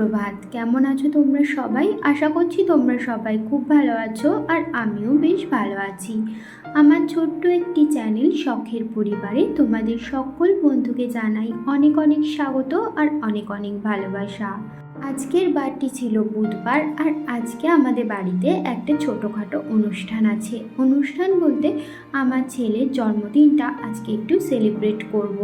সুপ্রভাত। কেমন আছো তোমরা সবাই? আশা করছি তোমরা সবাই খুব ভালো আছো আর আমিও বেশ ভালো আছি। আমার ছোট্ট একটি চ্যানেল শখের পরিবারে তোমাদের সকল বন্ধুকে জানাই অনেক অনেক স্বাগত আর অনেক অনেক ভালোবাসা। আজকের বারটি ছিল বুধবার আর আজকে আমাদের বাড়িতে একটা ছোটোখাটো অনুষ্ঠান আছে। অনুষ্ঠান বলতে আমার ছেলের জন্মদিনটা আজকে একটু সেলিব্রেট করব।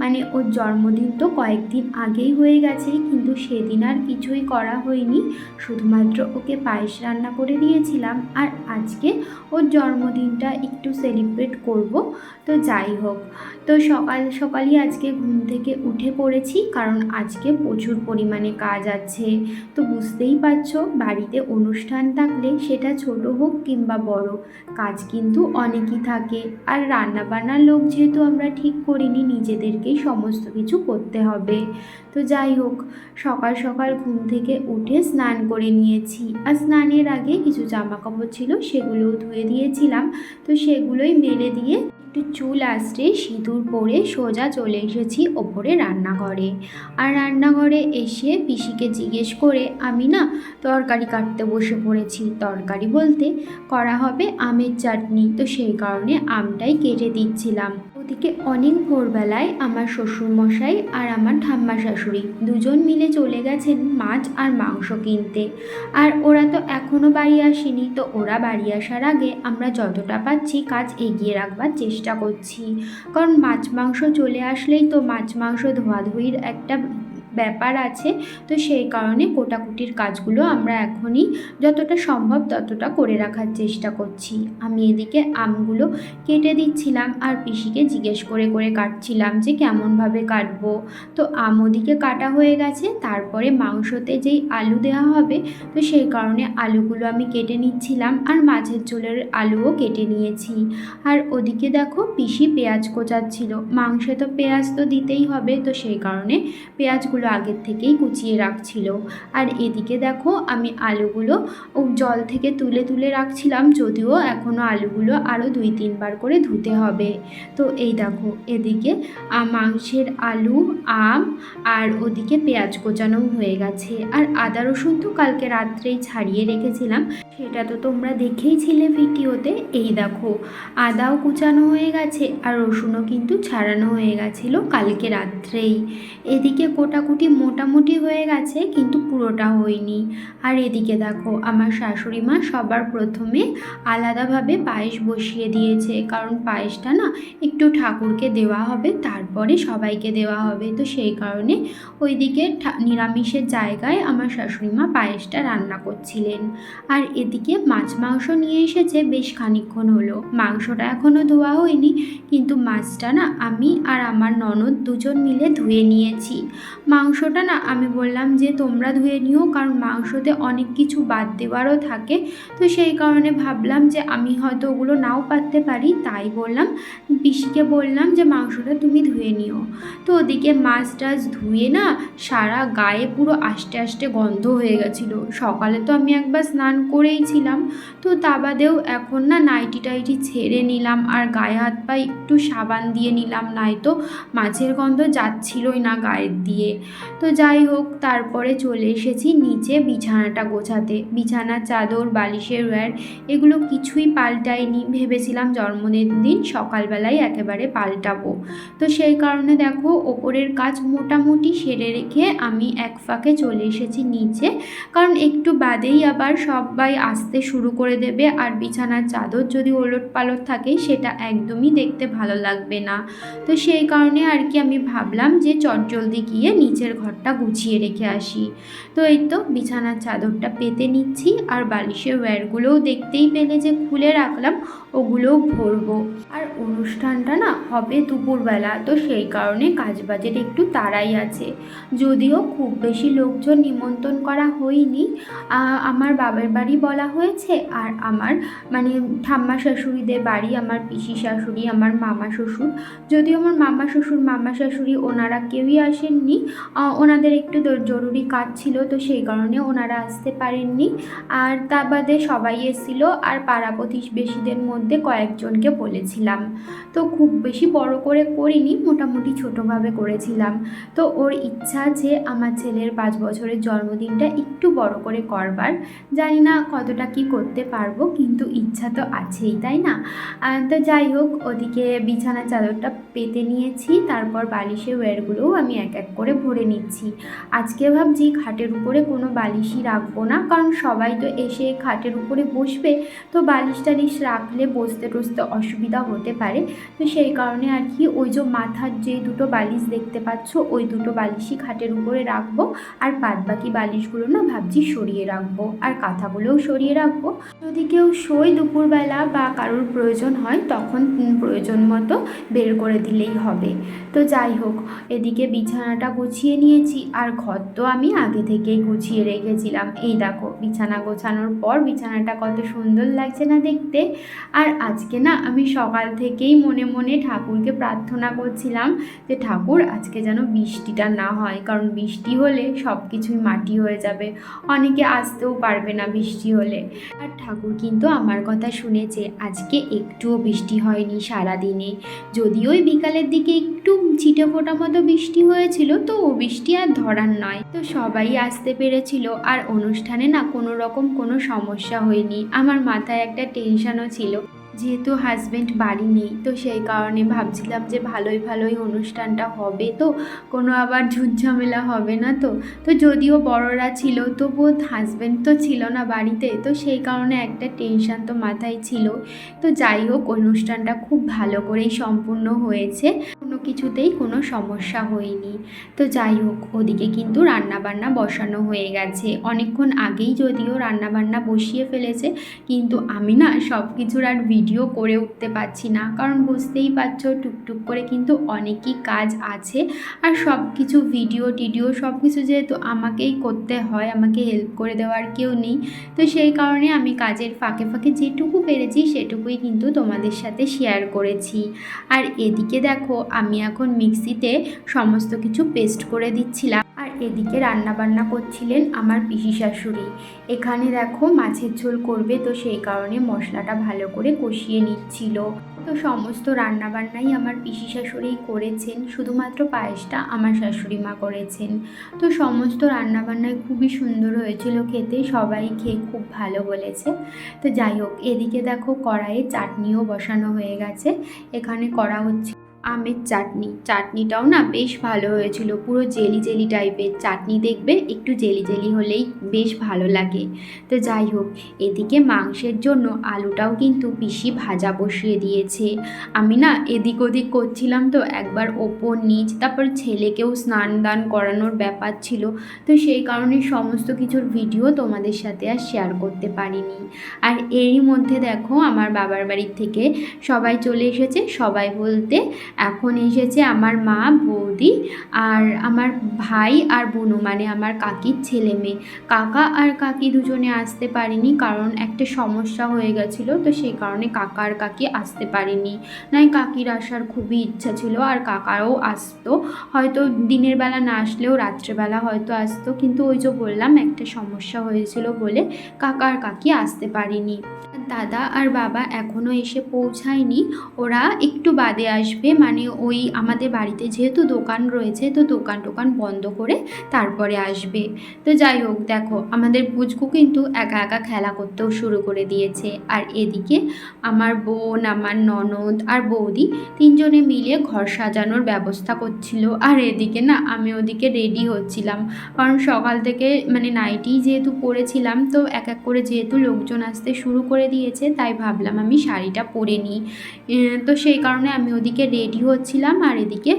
মানে ওর জন্মদিন তো কয়েকদিন আগেই হয়ে গেছে, কিন্তু সেদিন আর কিছুই করা হয়নি। শুধুমাত্র ওকে পায়েস রান্না করে দিয়েছিলাম, আর আজকে ওর জন্মদিনটা একটু সেলিব্রেট করব। তো যাই হোক, তো সকাল সকালই আজকে ঘুম থেকে উঠে পড়েছি, কারণ আজকে প্রচুর পরিমাণে কাজ আছে। তো বুঝতেই পারছ, বাড়িতে অনুষ্ঠান থাকলে সেটা ছোট হোক কিংবা বড়, কাজ কিন্তু অনেকই থাকে। আর রান্নাবান্নার লোক যেহেতু আমরা ঠিক করিনি নিজেদেরকেই সমস্ত কিছু করতে হবে। তো যাই হোক, সকাল সকাল ঘুম থেকে উঠে স্নান করে নিয়েছি। আর স্নানের আগে কিছু জামা কাপড় ছিল, সেগুলোও ধুয়ে দিয়েছিলাম। তো সেগুলোই মেলে দিয়ে একটু চুল আসতে সিঁদুর পরে সোজা চলে এসেছি ওপরে রান্নাঘরে। আর রান্নাঘরে এসে পিসিকে জিজ্ঞেস করে, আমি না তরকারি কাটতে বসে পড়েছি। তরকারি বলতে করা হবে আমের চাটনি। তো সেই কারণে আমটাই কেটে দিচ্ছিলাম। ওদিকে অনেক ভোরবেলায় আমার শ্বশুরমশাই আর আমার ঠাম্মা শাশুড়ি দুজন মিলে চলে গেছেন মাছ আর মাংস কিনতে। আর ওরা তো এখনও বাড়ি আসেনি, তো ওরা বাড়ি আসার আগে আমরা যতটা পাচ্ছি কাজ এগিয়ে রাখবার চেষ্টা করছি। কারণ মাছ মাংস চলে আসলেই তো মাছ মাংস ধোয়াধুয়ির একটা ব্যাপার আছে। তো সেই কারণে কোটাকুটির কাজগুলো আমরা এখনই যতটা সম্ভব ততটা করে রাখার চেষ্টা করছি। আমি এদিকে আমগুলো কেটে দিচ্ছিলাম আর পিসিকে জিজ্ঞেস করে করে কাটছিলাম যে কেমনভাবে কাটবো। তো আম ওদিকে কাটা হয়ে গেছে, তারপরে মাংসতে যেই আলু দেওয়া হবে, তো সেই কারণে আলুগুলো আমি কেটে নিচ্ছিলাম আর মাছের ঝোলের আলুও কেটে নিয়েছি। আর ওদিকে দেখো পিসি পেঁয়াজ কোচাচ্ছিল, মাংসে তো পেঁয়াজ তো দিতেই হবে, তো সেই কারণে পেঁয়াজগুলো আগের থেকেই কুচিয়ে রাখছিল। আর এদিকে দেখো, আমি আলুগুলো জল থেকে তুলে তুলে রাখছিলাম, যদিও এখনও আলুগুলো আরও দুই তিনবার করে ধুতে হবে। তো এই দেখো, এদিকে মাংসের আলু, আম আর ওদিকে পেঁয়াজ কোচানো হয়ে গেছে। আর আদা রসুন তো কালকে রাত্রেই ছাড়িয়ে রেখেছিলাম, সেটা তো তোমরা দেখেই দেখেইছিলে ভিডিওতে। এই দেখো, আদাও কুচানো হয়ে গেছে আর রসুনও কিন্তু ছাড়ানো হয়ে গেছিল কালকে রাত্রেই। এদিকে কোটাকুটি মোটামুটি মোটামুটি হয়ে গেছে, কিন্তু পুরোটা হয়নি। আর এদিকে দেখো, আমার শাশুড়ি মা সবার প্রথমে আলাদাভাবে পায়েস বসিয়ে দিয়েছে, কারণ পায়েসটা না একটু ঠাকুরকে দেওয়া হবে, তারপরে সবাইকে দেওয়া হবে। তো সেই কারণে ওইদিকে নিরামিষের জায়গায় আমার শাশুড়ি মা পায়েসটা রান্না করছিলেন। আর এদিকে মাছ মাংস নিয়ে এসেছে, বেশ খানিকক্ষণ হলো। মাংসটা এখনও ধোয়া হয়নি, কিন্তু মাছটা না আমি আর আমার ননদ দুজন মিলে ধুয়ে নিয়েছি। মাংসটা না আমি বললাম যে তোমরা ধুয়ে নিও, কারণ মাংসতে অনেক কিছু বাদ দেওয়ারও থাকে। তো সেই কারণে ভাবলাম যে আমি হয়তো ওগুলো নাও পারতে পারি, তাই বললাম। পিসিকে বললাম যে মাংসটা তুমি ধুয়ে নিও। তো ওদিকে মাছ টাছ ধুয়ে না সারা গায়ে পুরো আস্তে আস্তে গন্ধ হয়ে গেছিল। সকালে তো আমি একবার স্নান করেই ছিলাম, তো তা বাদেও এখন না নাইটি টাইটি ছেড়ে নিলাম, আর গায়ে হাত পা একটু সাবান দিয়ে নিলাম নয়তো মাছের গন্ধ যাচ্ছিলই না গায়ের দিয়ে। তো যাই হোক, তারপরে চলে এসেছি নিচে বিছানাটা গোছাতে। বিছানার চাদর, বালিশের ওয়্যার এগুলো কিছুই পাল্টাইনি। ভেবেছিলাম জন্মদিন দিন সকালবেলায় একেবারে পাল্টাবো। তো সেই কারণে দেখো, ওপরের কাজ মোটামুটি সেরে রেখে আমি এক ফাঁকে চলে এসেছি নিচে। কারণ একটু বাদেই আবার সবাই আসতে শুরু করে দেবে। আর বিছানার চাদর যদি ওলট পালট থাকে, সেটা একদমই দেখতে ভালো লাগবে না। তো সেই কারণে আর কি আমি ভাবলাম যে চটজলদি গিয়ে নিচের ঘরটা গুছিয়ে রেখে আসি। তো এই তো বিছানার চাদরটা পেতে নিচ্ছি আর বালিশের ওয়্যারগুলোও দেখতেই পেলে যে খুলে রাখলাম, ওগুলোও ভরবো। আর অনুষ্ঠানটা না হবে দুপুরবেলা, তো সেই কারণে কাজবাজের একটু তাড়াই আছে। যদিও খুব বেশি লোকজন নিমন্ত্রণ করা হয়নি আমার বাবার বাড়ি বলা হয়েছে আর আমার মানে ঠাম্মা শাশুড়িদের বাড়ি, আমার পিসি শাশুড়ি, আমার মামা শ্বশুর। যদিও আমার মামা শ্বশুর, মামা শাশুড়ি ওনারা কেউই আসেননি ওনাদের একটু জরুরি কাজ ছিল, তো সেই কারণে ওনারা আসতে পারেননি। আর তা বাদে সবাই এসেছিল, আর পাড়া প্রতিবেশীদের মধ্যে কয়েকজনকে বলেছিলাম। তো খুব বেশি বড় করে করিনি, মোটামুটি ছোটোভাবে করেছিলাম। তো ওর ইচ্ছা আছে আমার ছেলের পাঁচ বছরের জন্মদিনটা একটু বড় করে করবার। জানি না কতটা কি করতে পারব, কিন্তু ইচ্ছা তো আছেই, তাই না? তো যাই হোক, ওদিকে বিছানা চাদরটা পেতে নিয়েছি, তারপর বালিশের ওয়্যারগুলোও আমি এক এক করে ভরে নিচ্ছি। আজকে ভাবছি খাটের উপরে কোনো বালিশই রাখব না, কারণ সবাই তো এসে খাটের উপরে বসবে, তো বালিশ টালিশ রাখলে বসতে টসতে অসুবিধা হতে পারে। তো সেই কারণে আর কি ওই যে মাথার যে দুটো বালিশ দেখতে পাচ্ছ, ওই দুটো বালিশই খাটের উপরে রাখব, আর বাদ বাকি বালিশগুলো না ভাবছি সরিয়ে রাখব, আর কাঁথাগুলোও সরিয়ে রাখব। যদি কেউ শোয় দুপুরবেলা বা কারোর প্রয়োজন হয়, তখন প্রয়োজন মতো বের করে দিলেই হবে। তো যাই হোক, এদিকে বিছানাটা গুছিয়ে নিয়েছি। আর ঘর তো আমি আগে থেকেই গুছিয়ে রেখেছিলাম। এই দেখো, বিছানা গোছানোর পর বিছানাটা কত সুন্দর লাগছে না দেখতে। আর আজকে না, আমি সকাল থেকেই মনে মনে ঠাকুরকে প্রার্থনা করছিলাম যে, ঠাকুর, আজকে যেন বৃষ্টিটা না হয়। কারণ বৃষ্টি হলে সব কিছুই মাটি হয়ে যাবে। অনেকে আসতেও পারবে না বৃষ্টি হলে। আর ঠাকুর কিন্তু আমার কথা শুনেছে, আজকে একটুও বৃষ্টি হয়নি সারা দিনে যদিও বিকালের দিকে একটু ছিটে ফোটা মতো বৃষ্টি হয়েছিল, তো বৃষ্টি আর ধরার নয়। তো সবাই আসতে পেরেছিল আর অনুষ্ঠানে না কোনো রকম কোনো সমস্যা হয়নি। আমার মাথায় একটা টেনশনও ছিল। যেহেতু হাজব্যান্ড বাড়ি নেই, তো সেই কারণে ভাবছিলাম যে ভালোই ভালোই অনুষ্ঠানটা হবে তো, কোনো আবার ঝুটঝামেলা হবে না তো। তো যদিও বড়রা ছিল, তবুও হাজব্যান্ড তো ছিল না বাড়িতে, তো সেই কারণে একটা টেনশান তো মাথায় ছিল। তো যাই হোক, অনুষ্ঠানটা খুব ভালো করেই সম্পূর্ণ হয়েছে, কোনো কিছুতেই কোনো সমস্যা হয়নি। তো যাই হোক, ওদিকে কিন্তু রান্নাবান্না বসানো হয়ে গেছে। অনেকক্ষণ আগেই যদিও রান্নাবান্না বসিয়ে ফেলেছে, কিন্তু আমি না সব কিছুর আর ভিডিও করে উঠতে পারছি না। কারণ বুঝতেই পারছ, টুকটুক করে কিন্তু অনেকই কাজ আছে। আর সব কিছু ভিডিও টিডিও সব কিছু যেহেতু আমাকেই করতে হয়, আমাকে হেল্প করে দেওয়ার কেউ নেই। তো সেই কারণে আমি কাজের ফাঁকে ফাঁকে যেটুকু পেরেছি, সেটুকুই কিন্তু তোমাদের সাথে শেয়ার করেছি। আর এদিকে দেখো, আমি এখন মিক্সিতে সমস্ত কিছু পেস্ট করে দিচ্ছিলাম। আর এদিকে রান্না বান্না করছিলেন আমার পিসি শাশুড়ি এখানে দেখো মাছের ঝোল করবে, তো সেই কারণে মশলাটা ভালো করে কষিয়ে নিচ্ছিল। তো সমস্ত রান্নাবান্নাই আমার পিসি শাশুড়ি করেছেন, শুধুমাত্র পায়েসটা আমার শাশুড়ি মা করেছেন। তো সমস্ত রান্নাবান্নাই খুবই সুন্দর হয়েছিল খেতে, সবাই খেয়ে খুব ভালো বলেছে। তো যাই হোক, এদিকে দেখো কড়াইয়ে চাটনিও বসানো হয়ে গেছে, এখানে করা হচ্ছে আমের চাটনি। চাটনিটাও না বেশ ভালো হয়েছিল। পুরো জেলি জেলি টাইপের। চাটনি দেখবে একটু জেলি জেলি হলেই বেশ ভালো লাগে। তো যাই হোক, এদিকে মাংসের জন্য আলুটাও কিন্তু পিসি ভাজা বসিয়ে দিয়েছে। আমি না এদিক ওদিক করছিলাম তো একবার ওপর নিচ, তারপর ছেলেকেও স্নান দান করানোর ব্যাপার ছিল। তো সেই কারণে সমস্ত কিছুর ভিডিও তোমাদের সাথে আর শেয়ার করতে পারিনি। আর এরই মধ্যে দেখো, আমার বাবার বাড়ির থেকে সবাই চলে এসেছে। সবাই বলতে এখন এসেছে আমার মা, বৌদি আর আমার ভাই আর বোনু মানে আমার কাকির ছেলে মেয়ে। কাকা আর কাকি দুজনে আসতে পারেনি কারণ একটা সমস্যা হয়ে গেছিল, তো সেই কারণে কাকা আর কাকি আসতে পারেনি। নাই কাকির আসার খুবই ইচ্ছা ছিল আর কাকারও আসতো। হয়তো দিনের বেলা না আসলেও রাত্রেবেলা হয়তো আসতো, কিন্তু ওই যে বললাম একটা সমস্যা হয়েছিল বলে কাকা আর কাকি আসতে পারেনি। দাদা আর বাবা এখনও এসে পৌঁছায়নি, ওরা একটু বাদে আসবে মানে ওই আমাদের বাড়িতে যেহেতু দোকান রয়েছে, তো দোকান টোকান বন্ধ করে তারপরে আসবে। তো যাই হোক, দেখো, আমাদের পুচকু কিন্তু একা একা খেলা করতেও শুরু করে দিয়েছে। আর এদিকে আমার বোন, আমার ননদ আর বৌদি তিনজনে মিলে ঘর সাজানোর ব্যবস্থা করছিল। আর এদিকে না, আমি ওদিকে রেডি হচ্ছিলাম। কারণ সকাল থেকে মানে নাইটি যেহেতু পরেছিলাম তো এক এক করে যেহেতু লোকজন আসতে শুরু করে দিয়েছে, তাই ভাবলাম আমি শাড়িটা পরে নিই। তো সেই কারণে আমি ওদিকে রেডি হচ্ছিলাম আর এদিকে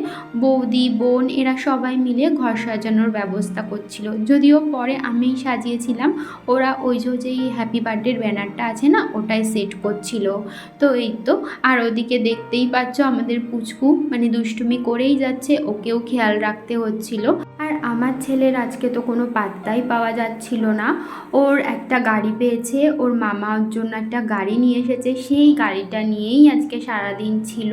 বৌদি, বোন এরা সবাই মিলে ঘর সাজানোর ব্যবস্থা করছিল। যদিও পরে আমিই সাজিয়েছিলাম, ওরা ওই যে হ্যাপি বার্থডের ব্যানারটা আছে না, ওটাই সেট করছিল। তো এই তো, আর ওদিকে দেখতেই পাচ্ছ আমাদের পুচকু মানে দুষ্টুমি করেই যাচ্ছে, ওকেও খেয়াল রাখতে হচ্ছিল। আমার ছেলের আজকে তো কোনো পাত্তাই পাওয়া যাচ্ছিল না। ওর একটা গাড়ি পেয়েছে, ওর মামা ওর জন্য একটা গাড়ি নিয়ে এসেছে। সেই গাড়িটা নিয়েই আজকে সারাদিন ছিল।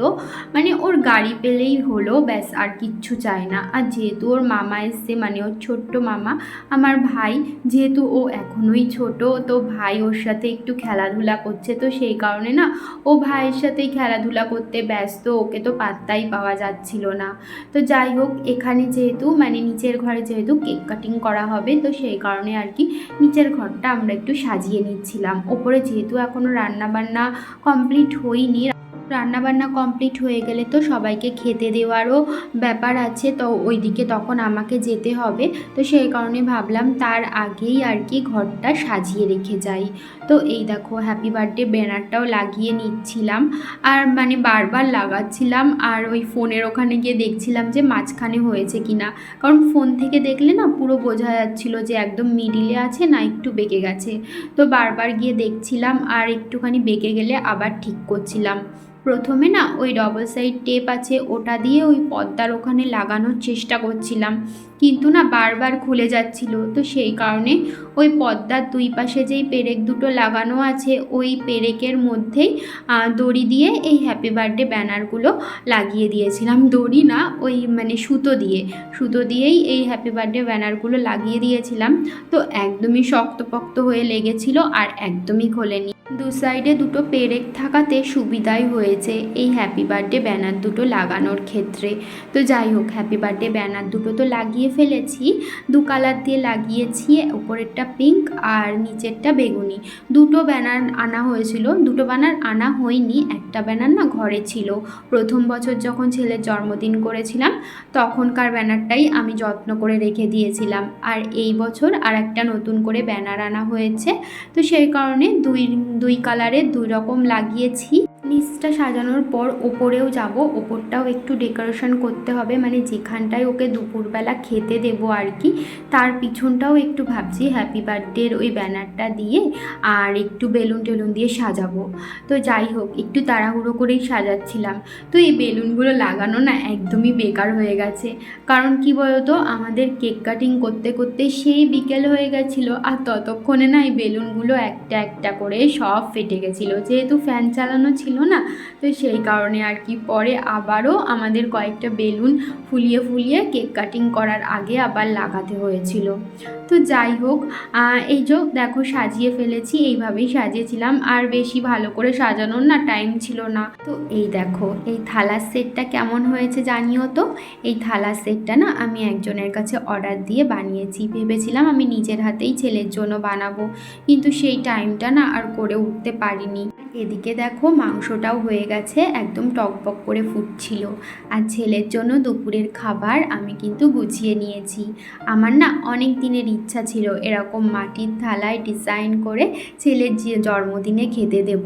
মানে ওর গাড়ি পেলেই হলো, ব্যাস, আর কিচ্ছু চায় না। আর যেহেতু ওর মামা এসছে মানে ওর ছোট্ট মামা, আমার ভাই, যেহেতু ও এখনোই ছোট, তো ভাই ওর সাথে একটু খেলাধুলা করছে। তো সেই কারণে না, ও ভাইয়ের সাথেই খেলাধুলা করতে ব্যস্ত, ওকে তো পাত্তাই পাওয়া যাচ্ছিল না। তো যাই হোক, এখানে যেহেতু মানে নিচের ঘরে যেহেতু কেক কাটিং করা হবে, তো সেই কারণে আর কি নিচের ঘরটা আমরা একটু সাজিয়ে নিচ্ছিলাম। ওপরে যেহেতু এখনও রান্নাবান্না কমপ্লিট হয়নি, রান্নাবান্না কমপ্লিট হয়ে গেলে তো সবাইকে খেতে দেওয়ারও ব্যাপার আছে, তো ওইদিকে তখন আমাকে যেতে হবে। তো সেই কারণে ভাবলাম তার আগেই আর কি ঘরটা সাজিয়ে রেখে যাই। তো এই দেখো হ্যাপি বার্থডে ব্যানারটাও লাগিয়ে নিচ্ছিলাম। আর মানে বারবার লাগাচ্ছিলাম, আর ওই ফোনের ওখানে গিয়ে দেখছিলাম যে মাঝখানে হয়েছে কি না কারণ ফোন থেকে দেখলে না পুরো বোঝা যাচ্ছিল যে একদম মিডিলে আছে না একটু বেঁকে গেছে। তো বারবার গিয়ে দেখছিলাম, আর একটুখানি বেঁকে গেলে আবার ঠিক করছিলাম। প্রথমে না ওই ডবল সাইড টেপ আছে, ওটা দিয়ে ওই পর্দার ওখানে লাগানোর চেষ্টা করছিলাম। কিন্তু না বারবার খুলে যাচ্ছিল। তো সেই কারণে ওই পদ্মার দুই পাশে যেই পেরেক দুটো লাগানো আছে, ওই পেরেকের মধ্যেই দড়ি দিয়ে এই হ্যাপি বার্থডে ব্যানারগুলো লাগিয়ে দিয়েছিলাম। দড়ি না, ওই মানে সুতো দিয়ে। সুতো দিয়েই এই হ্যাপি বার্থডে ব্যানারগুলো লাগিয়ে দিয়েছিলাম। তো একদমই শক্তপোক্ত হয়ে লেগেছিল আর একদমই খোলেনি। দু সাইডে দুটো পেরেক থাকাতে সুবিধাই হয়েছে এই হ্যাপি বার্থডে ব্যানার দুটো লাগানোর ক্ষেত্রে। তো যাই হোক হ্যাপি বার্থডে ব্যানার দুটো তো লাগিয়ে ফেলেছি। দু কালার দিয়ে লাগিয়েছি, উপরেরটা পিঙ্ক আর নিচেরটা বেগুনি। দুটো ব্যানার আনা হয়েছিল, দুটো ব্যানার আনা হয়নি, একটা ব্যানার না ঘরে ছিল। প্রথম বছর যখন ছেলের জন্মদিন করেছিলাম, তখনকার ব্যানারটাই আমি যত্ন করে রেখে দিয়েছিলাম। আর এই বছর আর একটা নতুন করে ব্যানার আনা হয়েছে। তো সেই কারণে দুই দুই কালারের দুই রকম লাগিয়েছি। নিচটা সাজানোর পর ওপরেও যাব, ওপরটাও একটু ডেকোরেশন করতে হবে মানে যেখানটায় ওকে দুপুরবেলা খেতে দেব আর কি, তার পিছনটাও একটু ভাবছি হ্যাপি বার্থডের ওই ব্যানারটা দিয়ে আর একটু বেলুন টেলুন দিয়ে সাজাবো। তো যাই হোক, একটু তাড়াহুড়ো করেই সাজাচ্ছিলাম। তো এই বেলুনগুলো লাগানো না একদমই বেকার হয়ে গেছে। কারণ কি বলতো, আমাদের কেক কাটিং করতে করতে সেই বিকেল হয়ে গেছিল আর ততক্ষণে না এই বেলুনগুলো একটা একটা করে সব ফেটে গেছিল। যেহেতু ফ্যান চালানো ছিল না? তো সেই কারণে আর কি পরে আবারও আমাদের কয়েকটা বেলুন ফুলিয়ে ফুলিয়ে কেক কাটিং করার আগে আবার লাগাতে হয়েছিল। তো যাই হোক এই যে দেখো সাজিয়ে ফেলেছি, এইভাবেই সাজিয়েছিলাম। আর বেশি ভালো করে সাজানোর না টাইম ছিল না। তো এই দেখো, এই থালার সেটটা কেমন হয়েছে জানিও তো? এই থালার সেটটা না আমি একজনের কাছে অর্ডার দিয়ে বানিয়েছি। ভেবেছিলাম আমি নিজের হাতেই ছেলের জন্য বানাবো। কিন্তু সেই টাইমটা না আর করে উঠতে পারিনি। এদিকে দেখো মাংসটাও হয়ে গেছে, একদম টকবক করে ফুটছিল। আর ছেলের জন্য দুপুরের খাবার আমি কিন্তু গুছিয়ে নিয়েছি। আমার না অনেক দিনের ইচ্ছা ছিল এরকম মাটির থালায় ডিজাইন করে ছেলের জন্মদিনে খেতে দেব।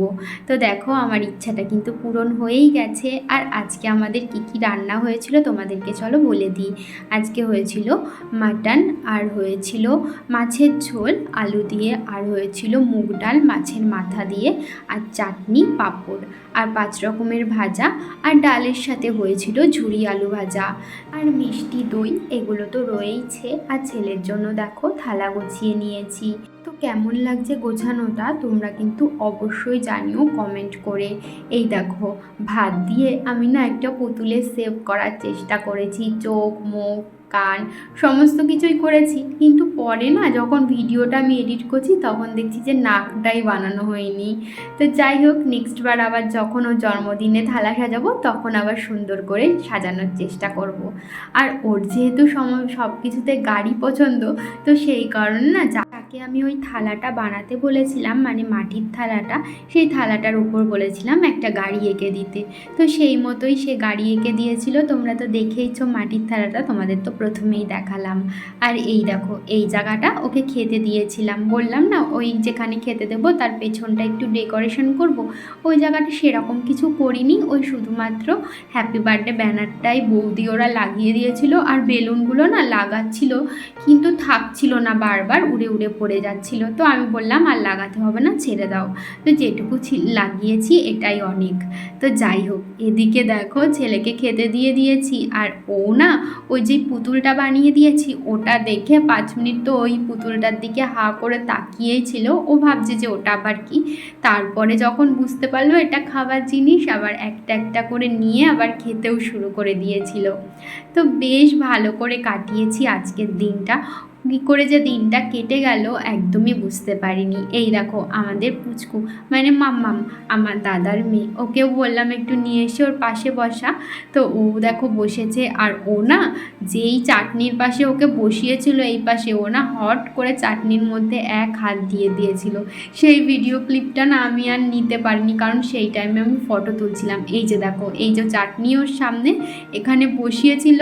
তো দেখো আমার ইচ্ছাটা কিন্তু পূরণ হয়েই গেছে। আর আজকে আমাদের কি কি রান্না হয়েছিল তোমাদেরকে চলো বলে দিই। আজকে হয়েছিল মাটন, আর হয়েছিল মাছের ঝোল, আলু দিয়ে, আর হয়েছিল মুগ ডাল মাছের মাথা দিয়ে, আর চাটনি, পাঁপড় আর পাঁচ রকমের ভাজা আর ডালের সাথে হয়েছিল ঝুরি আলু ভাজা আর মিষ্টি দই, এগুলো তো রয়েইছে। আর ছেলের জন্য দেখো থালা গুছিয়ে নিয়েছি। তো কেমন লাগছে গোছানোটা তোমরা কিন্তু অবশ্যই জানিও কমেন্ট করে। এই দেখো, ভাত দিয়ে আমি না একটা পুতুলে সেভ করার চেষ্টা করেছি, চোখ, মুখ কান সমস্ত কিছুই করেছি। কিন্তু পরে না যখন ভিডিওটা আমি এডিট করছি তখন দেখছি যে নাকটাই বানানো হয়নি। তো যাই হোক নেক্সট বার আবার যখন ওর জন্মদিনে থালা সাজাবো তখন আবার সুন্দর করে সাজানোর চেষ্টা করব। আর ওর যেহেতু সব কিছুতে গাড়ি পছন্দ, তো সেই কারণে না যাকে আমি ওই থালাটা বানাতে বলেছিলাম মানে মাটির থালাটা, সেই থালাটার উপর বলেছিলাম একটা গাড়ি এঁকে দিতে। তো সেই মতোই সে গাড়ি এঁকে দিয়েছিল। তোমরা তো দেখেইছো মাটির থালাটা, তোমাদের তো প্রথমেই দেখালাম। আর এই দেখো, এই জায়গাটা ওকে খেতে দিয়েছিলাম। বললাম, না, ওই যেখানে খেতে দেবো, তার পেছনটা একটু ডেকোরেশন করব। ওই জায়গাটা সেরকম কিছু করিনি। ওই শুধুমাত্র হ্যাপি বার্থডে ব্যানারটাই বৌদি ওরা লাগিয়ে দিয়েছিল। আর বেলুনগুলো না লাগাচ্ছিল, কিন্তু থাকছিল না বারবার, উড়ে উড়ে পড়ে যাচ্ছিল। তো আমি বললাম, আর লাগাতে হবে না, ছেড়ে দাও। তো যেটুকু লাগিয়েছি, এটাই অনেক। তো যাই হোক, এদিকে দেখো, ছেলেকে খেতে দিয়ে দিয়েছি। আর ও না, ওই যে পুতুলটা বানিয়ে দিয়েছি। ওটা দেখে পাঁচ মিনিট তো ওই পুতুলটার দিকে হা করে তাকিয়েই ছিল। ও ভাবছে যে ওটা আবার কি? তারপরে যখন বুঝতে পারল এটা খাবার জিনিস, আবার একটা একটা করে নিয়ে আবার খেতেও শুরু করে দিয়েছিল। তো বেশ ভালো করে কাটিয়েছি আজকের দিনটা। কী করে যে দিনটা কেটে গেল একদমই বুঝতে পারিনি। এই দেখো, আমাদের পুচকু মানে মাম্মাম, আমার দাদার মেয়ে, ওকেও বললাম একটু নিয়ে এসে ওর পাশে বসা। তো ও দেখো বসেছে, আর ও না যেই চাটনির পাশে ওকে বসিয়েছিল, এই পাশে ও না হট করে চাটনির মধ্যে এক হাত দিয়ে দিয়েছিল। সেই ভিডিও ক্লিপটা না আমি আর নিতে পারিনি, কারণ সেই টাইমে আমি ফটো তুলছিলাম। এই যে দেখো, এই যে চাটনি ওর সামনে এখানে বসিয়েছিল,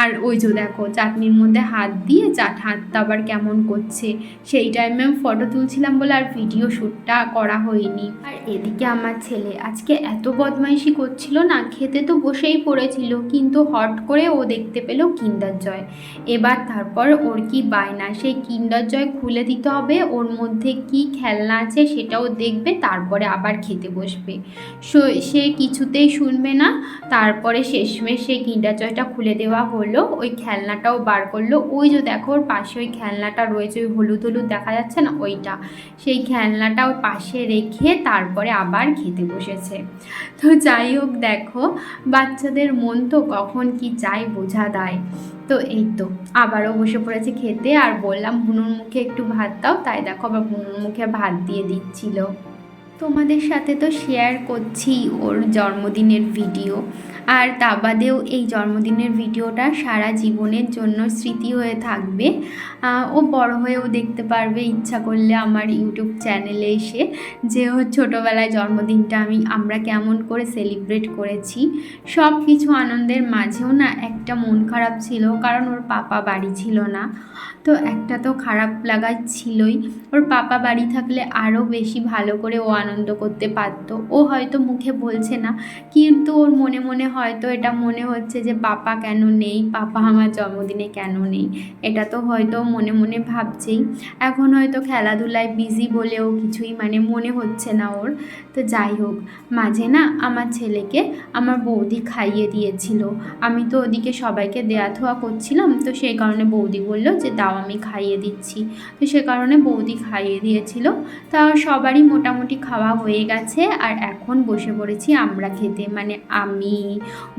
আর ওই যে দেখো, চাটনির মধ্যে হাত দিয়ে চাট আবার কেমন করছে? সেই টাইমে আমি ফটো তুলছিলাম বলে আর ভিডিও শ্যুটটা করা হয়নি। আর এদিকে আমার ছেলে আজকে এত বদমাইশি করছিল না, খেতে তো বসেই পড়েছিল, কিন্তু হট করে ও দেখতে পেল কিন্ডার জয়। এবার তারপর ওর কি বায়না? সেই কিন্ডার জয় খুলে দিতে হবে, ওর মধ্যে কি খেলনা আছে সেটাও দেখবে, তারপরে আবার খেতে বসবে। সে কিছুতেই শুনবে না, তারপরে শেষমেশ সেই কিন্ডার জয়টা খুলে দেওয়া হলো, ওই খেলনাটাও বার করল। ওই যে দেখো ওর পাশে ওই খেলনাটা রয়েছে, ওই হলুদ হলুদ দেখা যাচ্ছে না? ওইটা। সেই খেলনাটা ওর পাশে রেখে তারপরে আবার খেতে বসেছে। তো যাই হোক দেখো, বাচ্চাদের মন তো কখন কি চাই বোঝা দেয় তো এই তো, আবারও বসে পড়েছে খেতে আর বললাম বুনুর মুখে একটু ভাত দাও। তাই দেখো আবার বুনুর মুখে ভাত দিয়ে দিচ্ছিল। তোমাদের সাথে তো শেয়ার করছি ওর জন্মদিনের ভিডিও আর তা বাদেও এই জন্মদিনের ভিডিওটা সারা জীবনের জন্য স্মৃতি হয়ে থাকবে। ও বড় হয়েও দেখতে পারবে, ইচ্ছা করলে আমার ইউটিউব চ্যানেলে এসে যে ছোটোবেলায় জন্মদিনটা আমি, আমরা কেমন করে সেলিব্রেট করেছি। সব কিছু আনন্দের মাঝেও না একটা মন খারাপ ছিল, কারণ ওর পাপা বাড়ি ছিল না। তো একটা তো খারাপ লাগা ছিলই, ওর পাপা বাড়ি থাকলে আরও বেশি ভালো করে ও আনন্দ করতে পারতো। ও হয়তো মুখে বলছে না, কিন্তু ওর মনে মনে হয়তো এটা মনে হচ্ছে যে, পাপা কেন নেই? পাপা আমার জন্মদিনে কেন নেই? এটা তো হয়তো মনে মনে ভাবছেই। এখন হয়তো খেলাধুলায় বিজি বলেও কিছুই মানে মনে হচ্ছে না ওর। তো যাই হোক, মাঝে না আমার ছেলেকে আমার বৌদি খাইয়ে দিয়েছিল। আমি তো ওদিকে সবাইকে দেয়া থোয়া করছিলাম, তো সেই কারণে বৌদি বলল যে, দাও আমি খাইয়ে দিচ্ছি। তো সে কারণে বৌদি খাইয়ে দিয়েছিল। তা সবারই মোটামুটি খাওয়া হয়ে গেছে। আর এখন বসে পড়েছি আমরা খেতে। মানে আমি,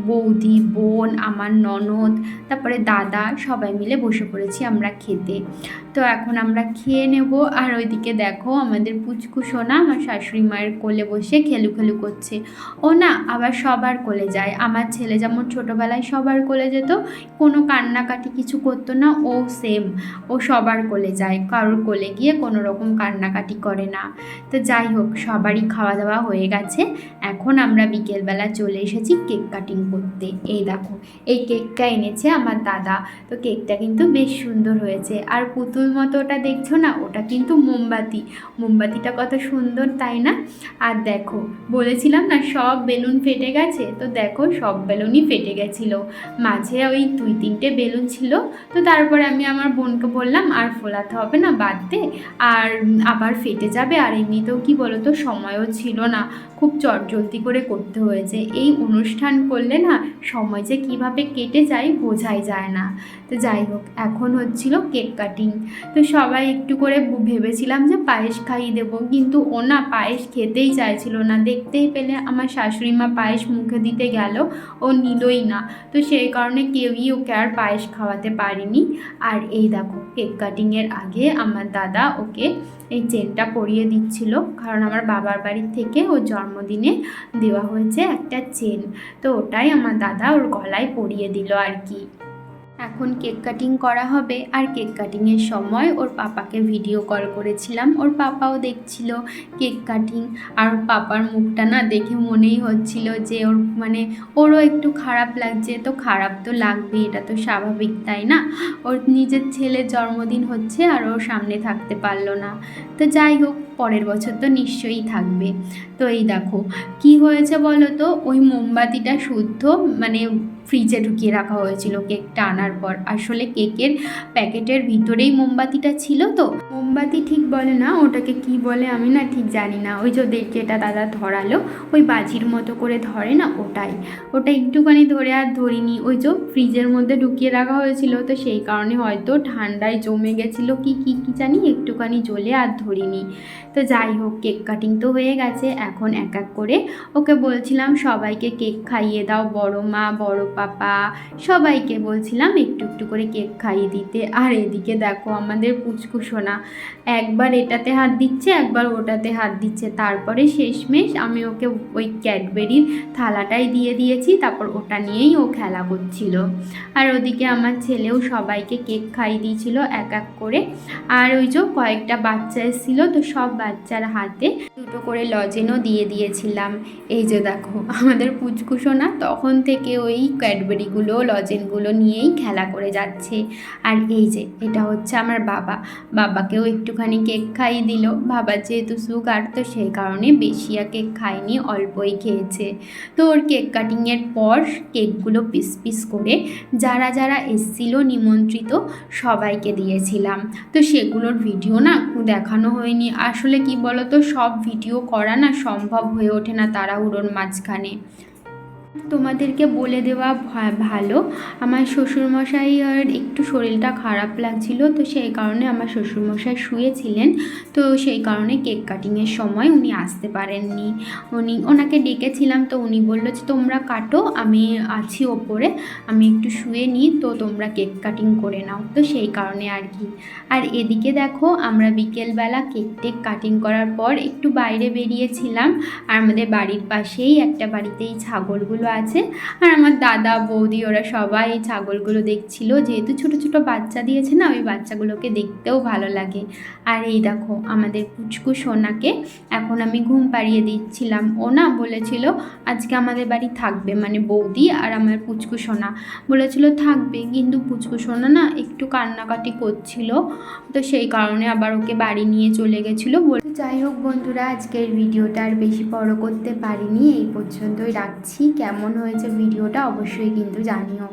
বৌদি, বোন, আমার ননদ, তারপরে দাদা, সবাই মিলে বসে পড়েছি আমরা খেতে। ていて তো এখন আমরা খেয়ে নেব। আর ওইদিকে দেখো আমাদের পুচকু সোনা আমার শাশুড়ি মায়ের কোলে বসে খেলু খেলু করছে। ও না আবার সবার কোলে যায়। আমার ছেলে যেমন ছোটোবেলায় সবার কোলে যেত, কোনো কান্নাকাটি কিছু করতো না, ও সেম ও সবার কোলে যায়, কারোর কোলে গিয়ে কোনো রকম কান্নাকাটি করে না। তো যাই হোক, সবারই খাওয়া দাওয়া হয়ে গেছে। এখন আমরা বিকেলবেলা চলে এসেছি কেক কাটিং করতে। এই দেখো, এই কেকটা এনেছে আমার দাদা। তো কেকটা কিন্তু বেশ সুন্দর হয়েছে। আর পুতুল মতো ওটা দেখছ না? ওটা কিন্তু মোমবাতি। মোমবাতিটা কত সুন্দর, তাই না? আর দেখো, বলেছিলাম না সব বেলুন ফেটে গেছে? তো দেখো, সব বেলুনই ফেটে গেছিল। মাঝে ওই দুই তিনটে বেলুন ছিল। তো তারপরে আমি আমার বোনকে বললাম, আর ফোলাতে হবে না বাদ দে আর আবার ফেটে যাবে? আর এমনিতেও কি বলো তো সময়ও ছিল না। খুব চটজলদি করে করতে হয়েছে। এই অনুষ্ঠান করলে না, সময় যে কীভাবে কেটে যায়, বোঝাই যায় না। তো যাই হোক, এখন হচ্ছিল কেক কাটিং। তো সবাই একটু করে ভেবেছিলাম যে পায়েস খাইয়ে দেবো, কিন্তু ও না পায়েস খেতেই চাইছিল না। দেখতেই পেলে আমার শাশুড়ি মা পায়েস মুখে দিতে গেল, ও নিলই না। তো সেই কারণে কেউই ওকে আর পায়েস খাওয়াতে পারিনি। আর এই দেখো কেক কাটিংয়ের আগে আমার দাদা ওকে এই চেনটা পরিয়ে দিচ্ছিল, কারণ আমার বাবার বাড়ির থেকে ওর জন্মদিনে দেওয়া হয়েছে একটা চেন। তো ওটাই আমার দাদা ওর গলায় পরিয়ে দিল আর কি। এখন কেক কাটিং করা হবে আর কেক কাটিংয়ের সময় ওর পাপাকে ভিডিও কল করেছিলাম। ওর পাপাও দেখছিল কেক কাটিং আর পাপার মুখটা না দেখে মনেই হচ্ছিল যে ওর মানে ওরও একটু খারাপ লাগছে। তো খারাপ তো লাগবেই, এটা তো স্বাভাবিক, তাই না? ওর নিজের ছেলের জন্মদিন হচ্ছে আর ওর সামনে থাকতে পারল না। তো যাই হোক, পরের বছর তো নিশ্চয়ই থাকবে। তো এই দেখো, কি হয়েছে বলো তো? ওই মোমবাতিটা শুদ্ধ মানে ফ্রিজে ঢুকিয়ে রাখা হয়েছিল কেকটা আনার পর। আসলে কেকের প্যাকেটের ভিতরেই মোমবাতিটা ছিল তো। মোমবাতি ঠিক বলে না, ওটাকে কি বলে আমি না ঠিক জানি না। ওই যে যেটা দাদা ধরালো, ওই বাজির মতো করে ধরে না ওটাই। ওটা একটুখানি ধরে আর ধরিনি। ওই যে ফ্রিজের মধ্যে ঢুকিয়ে রাখা হয়েছিল তো সেই কারণে হয়তো ঠান্ডায় জমে গেছিল কি কি কি জানি একটুখানি জ্বলে আর ধরিনি। তো যাই হোক, কেক কাটিং তো হয়ে গেছে। এখন এক এক করে ওকে বলছিলাম, সবাইকে কেক খাইয়ে দাও, বড় মা, বড় পাপা, সবাইকে বলছিলাম একটু একটু করে কেক খাইয়ে দিতে। আর এদিকে দেখো আমাদের পুচকুসোনা একবার এটাতে হাত দিচ্ছে, একবার ওটাতে হাত দিচ্ছে। তারপরে শেষমেশ আমি ওকে ওই ক্যাডবেরির থালাটাই দিয়ে দিয়েছি, তারপর ওটা নিয়েই ও খেলা করছিল। আর ওদিকে আমার ছেলেও সবাইকে কেক খাইয়ে দিয়েছিল এক এক করে। আর ওই যে কয়েকটা বাচ্চা এসেছিল, তো সব বাচ্চার হাতে দুটো করে লজেনও দিয়ে দিয়েছিলাম। এই যে দেখো, আমাদের পুচকুসো না তখন থেকে ওই ক্যাডবেরিগুলো, লজেনগুলো নিয়েই খেলা করে যাচ্ছে। আর এই যে, এটা হচ্ছে আমার বাবা। বাবাকেও একটুখানি কেক খাইয়ে দিল। বাবা যেহেতু সুগার, তো সেই কারণে বেশি আর কেক খায়নি, অল্পই খেয়েছে। তো ওর কেক কাটিংয়ের পর কেকগুলো পিস পিস করে যারা যারা এসছিল নিমন্ত্রিত সবাইকে দিয়েছিলাম। তো সেগুলোর ভিডিও না দেখানো হয়নি। আসলে কি বলতো, সব ভিডিও করা না সম্ভব হয়ে ওঠে না তাড়াহুড়োর মাঝখানে। তোমাদেরকে বলে দেওয়া ভালো। আমার শ্বশুরমশাই আর একটু শরীরটা খারাপ লাগছিল, তো সেই কারণে আমার শ্বশুরমশাই শুয়েছিলেন। তো সেই কারণে কেক কাটিংয়ের সময় উনি আসতে পারেননি। উনি, ওনাকে ডেকেছিলাম, তো উনি বলল যে, তোমরা কাটো, আমি আছি ওপরে, আমি একটু শুয়ে নিই, তো তোমরা কেক কাটিং করে নাও। তো সেই কারণে আর কি। আর এদিকে দেখো, আমরা বিকেলবেলা কেক টেক কাটিং করার পর একটু বাইরে বেরিয়েছিলাম। আর আমাদের বাড়ির পাশেই, একটা বাড়িতেই ছাগলগুলো আছে। আর আমার দাদা, বৌদি ওরা সবাই এই ছাগলগুলো দেখছিল। যেহেতু ছোট ছোট বাচ্চা দিয়েছে না, ওই বাচ্চাগুলোকে দেখতেও ভালো লাগে। আর এই দেখো, আমাদের পুচকু সোনাকে এখন আমি ঘুম পাড়িয়ে দিচ্ছিলাম। ও না বলেছিল, আজকে আমাদের বাড়ি থাকবে। মানে বৌদি আর আমার পুচকু সোনা বলেছিল, থাকবে। কিন্তু পুচকু সোনা না একটু কান্নাকাটি করছিল। তো সেই কারণে আবার ওকে বাড়ি নিয়ে চলে গেছিল। যাই হোক বন্ধুরা, আজকের ভিডিওটা আর বেশি বড় করতে পারিনি। এই পর্যন্তই রাখছি। কেমন হয়েছে ভিডিওটা অবশ্যই কিন্তু জানিও।